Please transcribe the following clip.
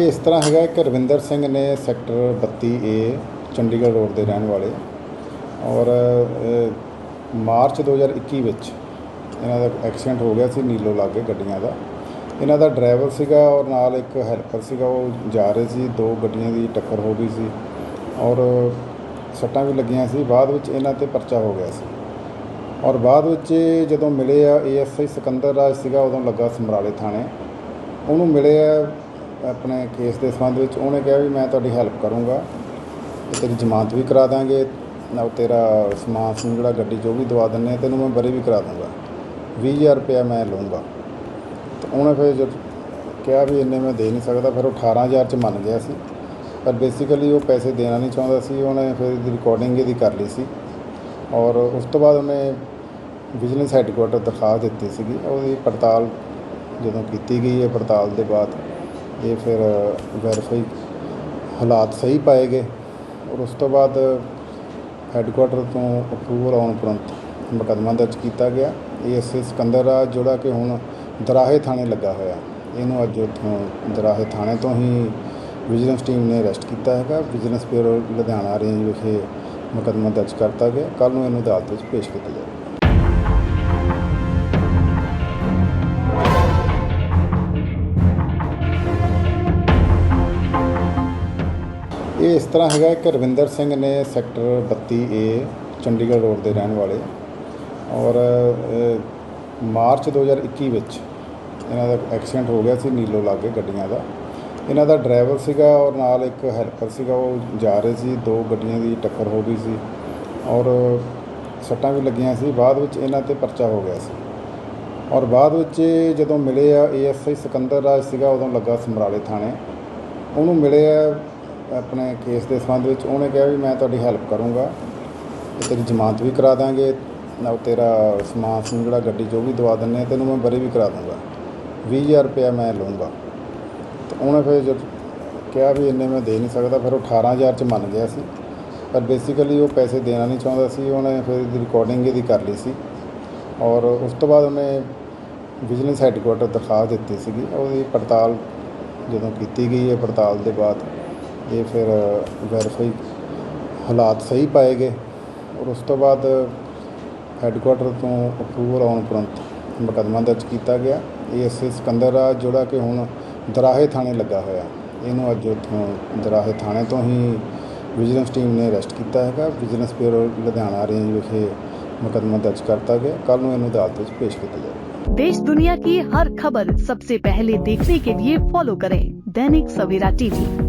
ਇਹ ਇਸ ਤਰ੍ਹਾਂ ਹੈਗਾ ਕਿ ਰਵਿੰਦਰ ਸਿੰਘ ਨੇ ਸੈਕਟਰ 32 ਏ ਚੰਡੀਗੜ੍ਹ ਰੋਡ ਦੇ ਰਹਿਣ ਵਾਲੇ ਔਰ ਅ, ਮਾਰਚ 2021 ਵਿੱਚ ਇਹਨਾਂ ਦਾ ਐਕਸੀਡੈਂਟ ਹੋ ਗਿਆ ਸੀ ਨੀਲੋ ਲਾਗੇ ਗੱਡੀਆਂ ਦਾ। ਇਹਨਾਂ ਦਾ ਡਰਾਈਵਰ ਸੀਗਾ ਔਰ ਨਾਲ ਇੱਕ ਹੈਲਪਰ ਸੀਗਾ ਉਹ ਜਾ ਰਹੇ ਸੀ ਦੋ ਗੱਡੀਆਂ ਦੀ ਟੱਕਰ ਹੋ ਗਈ ਸੀ ਔਰ ਸੱਟਾਂ ਵੀ ਲੱਗੀਆਂ ਸੀ। ਬਾਅਦ ਵਿੱਚ ਇਹਨਾਂ ਤੇ ਪਰਚਾ ਹੋ ਗਿਆ ਸੀ ਔਰ ਬਾਅਦ ਵਿੱਚ ਇਹ ਜਦੋਂ ਮਿਲੇ ਆ ਏਐਸਆਈ ਸਿਕੰਦਰ ਰਾਜ ਸੀਗਾ ਉਦੋਂ ਲੱਗਾ ਸਮਰਾਲੇ ਥਾਣੇ। ਉਹਨੂੰ ਮਿਲੇ ਆ ਆਪਣੇ ਕੇਸ ਦੇ ਸੰਬੰਧ ਵਿੱਚ ਉਹਨੇ ਕਿਹਾ ਵੀ ਮੈਂ ਤੁਹਾਡੀ ਹੈਲਪ ਕਰੂੰਗਾ ਤੇ ਤੇਰੀ ਜ਼ਮਾਨਤ ਵੀ ਕਰਾ ਦਾਂਗੇ ਨਾਲ ਤੇਰਾ ਸਮਾਨ ਸਮੂਨ ਜਿਹੜਾ ਗੱਡੀ ਜੋ ਵੀ ਦਵਾ ਦਿੰਨੇ ਆ, ਤੈਨੂੰ ਮੈਂ ਬਰੀ ਵੀ ਕਰਾ ਦੂੰਗਾ। 20000 ਰੁਪਇਆ ਮੈਂ ਲਊਂਗਾ। ਤੇ ਉਹਨੇ ਫਿਰ ਜਦ ਕਿਹਾ ਵੀ ਇੰਨੇ ਮੈਂ ਦੇ ਨਹੀਂ ਸਕਦਾ, ਫਿਰ ਉਹ 18000 ਚ ਮੰਨ ਗਿਆ ਸੀ। ਪਰ ਬੇਸਿਕਲੀ ਉਹ ਪੈਸੇ ਦੇਣਾ ਨਹੀਂ ਚਾਹੁੰਦਾ ਸੀ, ਉਹਨੇ ਫਿਰ ਇਹਦੀ ਰਿਕਾਰਡਿੰਗ ਇਹਦੀ ਕਰ ਲਈ ਸੀ। ਔਰ ਉਸ ਤੋਂ ਬਾਅਦ ਉਹਨੇ ਵਿਜੀਲੈਂਸ ਹੈੱਡਕੁਆਟਰ ਦਿਖਾ ਦਿੱਤੀ ਸੀਗੀ। ਉਹਦੀ ਪੜਤਾਲ ਜਦੋਂ ਕੀਤੀ ਗਈ ਹੈ, ਪੜਤਾਲ ਦੇ ਬਾਅਦ ਇਹ ਫਿਰ ਵੈਰੀਫਾਈ ਹਾਲਾਤ ਸਹੀ ਪਾਏ ਗਏ ਔਰ ਉਸ ਤੋਂ ਬਾਅਦ ਹੈੱਡਕੁਆਟਰ ਤੋਂ ਅਪਰੂਵਲ ਆਉਣ ਉਪਰੰਤ ਮੁਕੱਦਮਾ ਦਰਜ ਕੀਤਾ ਗਿਆ। ਇਹ ਐਸਏ ਸਿਕੰਦਰ ਰਾਜ ਜਿਹੜਾ ਕਿ ਹੁਣ ਦਰਾਹੇ ਥਾਣੇ ਲੱਗਾ ਹੋਇਆ। ਇਹਨੂੰ ਅੱਜ ਉੱਥੋਂ ਦਰਾਹੇ ਥਾਣੇ ਤੋਂ ਹੀ ਵਿਜੀਲੈਂਸ ਟੀਮ ਨੇ ਅਰੈਸਟ ਕੀਤਾ ਹੈਗਾ। ਵਿਜੀਲੈਂਸ ਬਿਊਰੋ ਲੁਧਿਆਣਾ ਰੇਂਜ ਵਿਖੇ ਮੁਕੱਦਮਾ ਦਰਜ ਕਰਤਾ ਗਿਆ। ਕੱਲ ਨੂੰ ਇਹਨੂੰ ਅਦਾਲਤ ਵਿੱਚ ਪੇਸ਼ ਕੀਤਾ ਜਾਵੇਗਾ। ਇਹ ਇਸ ਤਰ੍ਹਾਂ ਹੈਗਾ ਕਿ ਰਵਿੰਦਰ ਸਿੰਘ ਨੇ ਸੈਕਟਰ 32 ਏ ਚੰਡੀਗੜ੍ਹ ਰੋਡ ਦੇ ਰਹਿਣ ਵਾਲੇ ਔਰ ਅ, ਮਾਰਚ 2021 ਵਿੱਚ ਇਹਨਾਂ ਦਾ ਐਕਸੀਡੈਂਟ ਹੋ ਗਿਆ ਸੀ ਨੀਲੋ ਲਾਗੇ ਗੱਡੀਆਂ ਦਾ। ਇਹਨਾਂ ਦਾ ਡਰਾਈਵਰ ਸੀਗਾ ਔਰ ਨਾਲ ਇੱਕ ਹੈਲਪਰ ਸੀਗਾ ਉਹ ਜਾ ਰਹੇ ਸੀ ਦੋ ਗੱਡੀਆਂ ਦੀ ਟੱਕਰ ਹੋ ਗਈ ਸੀ ਔਰ ਸੱਟਾਂ ਵੀ ਲੱਗੀਆਂ ਸੀ। ਬਾਅਦ ਵਿੱਚ ਇਹਨਾਂ ਤੇ ਪਰਚਾ ਹੋ ਗਿਆ ਸੀ ਔਰ ਬਾਅਦ ਵਿੱਚ ਇਹ ਜਦੋਂ ਮਿਲੇ ਆ ਏਐਸਆਈ ਸਿਕੰਦਰ ਰਾਜ ਸੀਗਾ ਉਦੋਂ ਲੱਗਾ ਸਮਰਾਲੇ ਥਾਣੇ। ਉਹਨੂੰ ਮਿਲੇ ਆ ਆਪਣੇ ਕੇਸ ਦੇ ਸੰਬੰਧ ਵਿੱਚ ਉਹਨੇ ਕਿਹਾ ਵੀ ਮੈਂ ਤੁਹਾਡੀ ਹੈਲਪ ਕਰੂੰਗਾ ਤੇ ਤੇਰੀ ਜ਼ਮਾਨਤ ਵੀ ਕਰਾ ਦਾਂਗੇ। ਨਾਲ ਤੇਰਾ ਸਮਾਨ ਸਮੂਨ ਜਿਹੜਾ ਗੱਡੀ ਜੋ ਵੀ ਦਵਾ ਦਿੰਨੇ ਆ, ਤੈਨੂੰ ਮੈਂ ਬਰੀ ਵੀ ਕਰਾ ਦੂੰਗਾ। 20000 ਰੁਪਇਆ ਮੈਂ ਲਊਂਗਾ। ਤੇ ਉਹਨੇ ਫਿਰ ਜਦ ਕਿਹਾ ਵੀ ਇੰਨੇ ਮੈਂ ਦੇ ਨਹੀਂ ਸਕਦਾ, ਫਿਰ ਉਹ 18000 ਚ ਮੰਨ ਗਿਆ ਸੀ। ਪਰ ਬੇਸਿਕਲੀ ਉਹ ਪੈਸੇ ਦੇਣਾ ਨਹੀਂ ਚਾਹੁੰਦਾ ਸੀ, ਉਹਨੇ ਫਿਰ ਇਹਦੀ ਰਿਕਾਰਡਿੰਗ ਇਹਦੀ ਕਰ ਲਈ ਸੀ। ਔਰ ਉਸ ਤੋਂ ਬਾਅਦ ਉਹਨੇ ਵਿਜੀਲੈਂਸ ਹੈੱਡਕੁਆਟਰ ਦਰਖਾਸਤ ਦਿੱਤੀ ਸੀਗੀ। ਉਹਦੀ ਪੜਤਾਲ ਜਦੋਂ ਕੀਤੀ ਗਈ ਹੈ, ਪੜਤਾਲ ਦੇ ਬਾਅਦ ਇਹ ਫਿਰ ਵੈਰੀਫਾਈ ਹਾਲਾਤ ਸਹੀ ਪਾਏ ਗਏ ਔਰ ਉਸ ਤੋਂ ਬਾਅਦ ਹੈੱਡਕੁਆਟਰ ਤੋਂ ਅਪਰੂਵਲ ਆਉਣ ਉਪਰੰਤ ਮੁਕੱਦਮਾ ਦਰਜ ਕੀਤਾ ਗਿਆ ਇਹ ਐਸਏ ਸਿਕੰਦਰ ਰਾਜ ਜਿਹੜਾ ਕਿ ਹੁਣ ਦਰਾਹੇ ਥਾਣੇ ਲੱਗਾ ਹੋਇਆ ਇਹਨੂੰ ਅੱਜ ਉੱਥੋਂ ਦਰਾਹੇ ਥਾਣੇ ਤੋਂ ਹੀ ਵਿਜੀਲੈਂਸ ਟੀਮ ਨੇ ਅਰੈਸਟ ਕੀਤਾ ਹੈਗਾ ਵਿਜੀਲੈਂਸ ਬਿਊਰੋ ਲੁਧਿਆਣਾ ਰੇਂਜ ਵਿਖੇ ਮੁਕੱਦਮਾ ਦਰਜ ਕਰਤਾ ਗਿਆ ਕੱਲ ਨੂੰ ਇਹਨੂੰ ਅਦਾਲਤ ਵਿੱਚ ਪੇਸ਼ ਕੀਤਾ ਜਾਵੇਗਾ देश दुनिया की हर खबर सबसे पहले देखने के लिए फॉलो करें दैनिक सवेरा टीवी